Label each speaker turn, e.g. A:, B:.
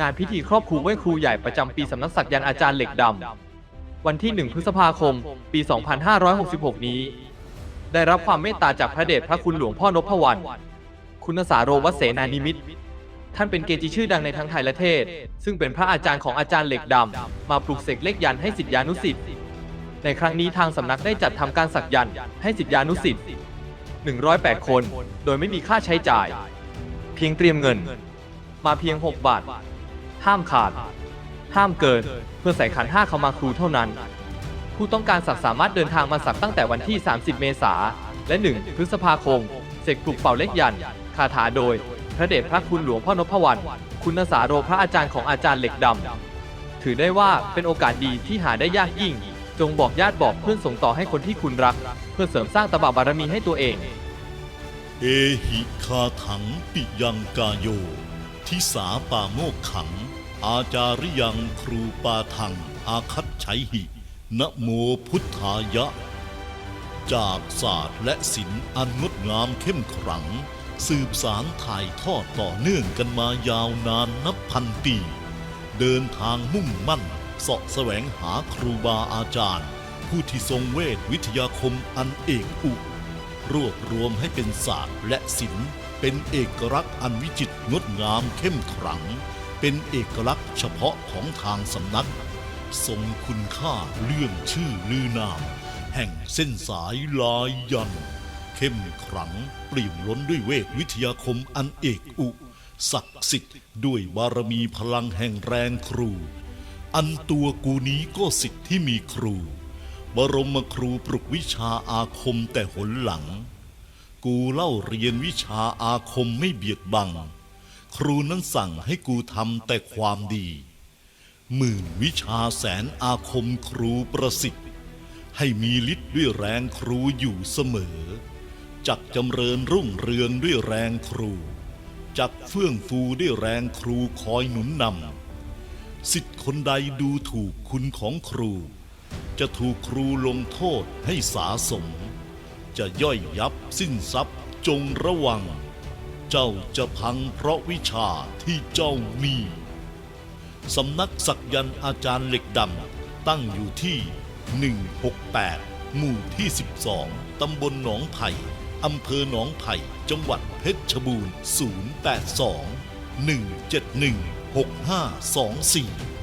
A: งานพิธีครอบครูไหว้ครูใหญ่ประจำปีสำนักศักยันต์อาจารย์เหล็กดำ วันที่ 1 พฤษภาคม ปี 2566 นี้ ได้รับความเมตตาจากพระเดชพระคุณหลวงพ่อนพวรรณคุณสาโรวเสนานิมิตท่านเป็นเกจิชื่อดังในทั้งไทยและเทศ ซึ่งเป็นพระอาจารย์ของอาจารย์เหล็กดำ มาปลุกเสกเลขยันให้สิทธิานุสิทธิ์ในครั้งนี้ทางสำนักได้จัดทำการสักยันให้สิทธิานุสิทธิ์108 คน โดยไม่มีค่าใช้จ่าย เพียงเตรียมเงิน มาเพียง 6 บาท ห้ามขาด ห้ามเกิน เพื่อใส่ขันห้าเข้ามาครูเท่านั้น ผู้ต้องการสักสามารถเดินทางมาสักตั้งแต่วันที่ 30 เมษาและ 1 พฤษภาคม เสกปลุกเป่าเล็กยัน คาถาโดย พระเดชพระคุณหลวงพ่อนพวรรณคุณสาโรพระอาจารย์ของอาจารย์เหล็กดำ ถือได้ว่าเป็นโอกาสดีที่หาได้ยากยิ่ง จงบอกญาติบอกเพื่อนส่งต่อให้คนที่คุณรัก เพื่อเสริมสร้างตบะบารมีให้ตัวเอง
B: เอหิคาถังปิยังกาโย ทิสาปาโมกขัง อาจาริยังครูปาทังอาคัตไฉหินะโมพุทธายะ จากศาสตร์และศิลป์อันงดงามเข้มขลัง สืบสารถ่ายทอดต่อเนื่องกันมายาวนานนับพันปี เดินทางมุ่งมั่นเสาะแสวงหาครูบาอาจารย์ ผู้ที่ทรงเวทวิทยาคมอันเอกอุ รวบรวมให้เป็นศาสตร์และศิลป์เป็นเอกลักษณ์อันวิจิตรงดงามเข้มขลัง เป็นเอกลักษณ์เฉพาะของทางสำนัก ทรงคุณค่าเรื่องชื่อลือนาม แห่งเส้นสายลายยัน เข้มขลังปลี่มล้นด้วยเวทวิทยาคมอันเอกอุ ศักดิ์สิทธิ์ด้วยบารมีพลังแห่งแรงครู อันตัวกูนี้ก็สิทธิ์ที่มีครู บรมครูปลุกวิชาอาคมแต่หนหลัง กูเล่าเรียนวิชาอาคมไม่เบียดบัง ครูนั้นสั่งให้กูทำแต่ความดี หมื่นวิชาแสนอาคมครูประสิทธิ์ ให้มีฤทธิ์ด้วยแรงครูอยู่เสมอ จักจำเริญรุ่งเรืองด้วยแรงครู จักเฟื่องฟูด้วยแรงครูคอยหนุนนำสิทธิ์คนใดดูถูกคุณของครู จะถูกครูลงโทษให้สาสม จะย่อยยับสิ้นทรัพย์จงระวัง เจ้าจะพังเพราะวิชาที่เจ้ามีสำนักศักยันต์อาจารย์เหล็กดำตั้งอยู่ที่ 168 หมู่ที่ 12 ตำบลหนองไผ่อำเภอหนองไผ่จังหวัดเพชรบูรณ์ 082 171 6524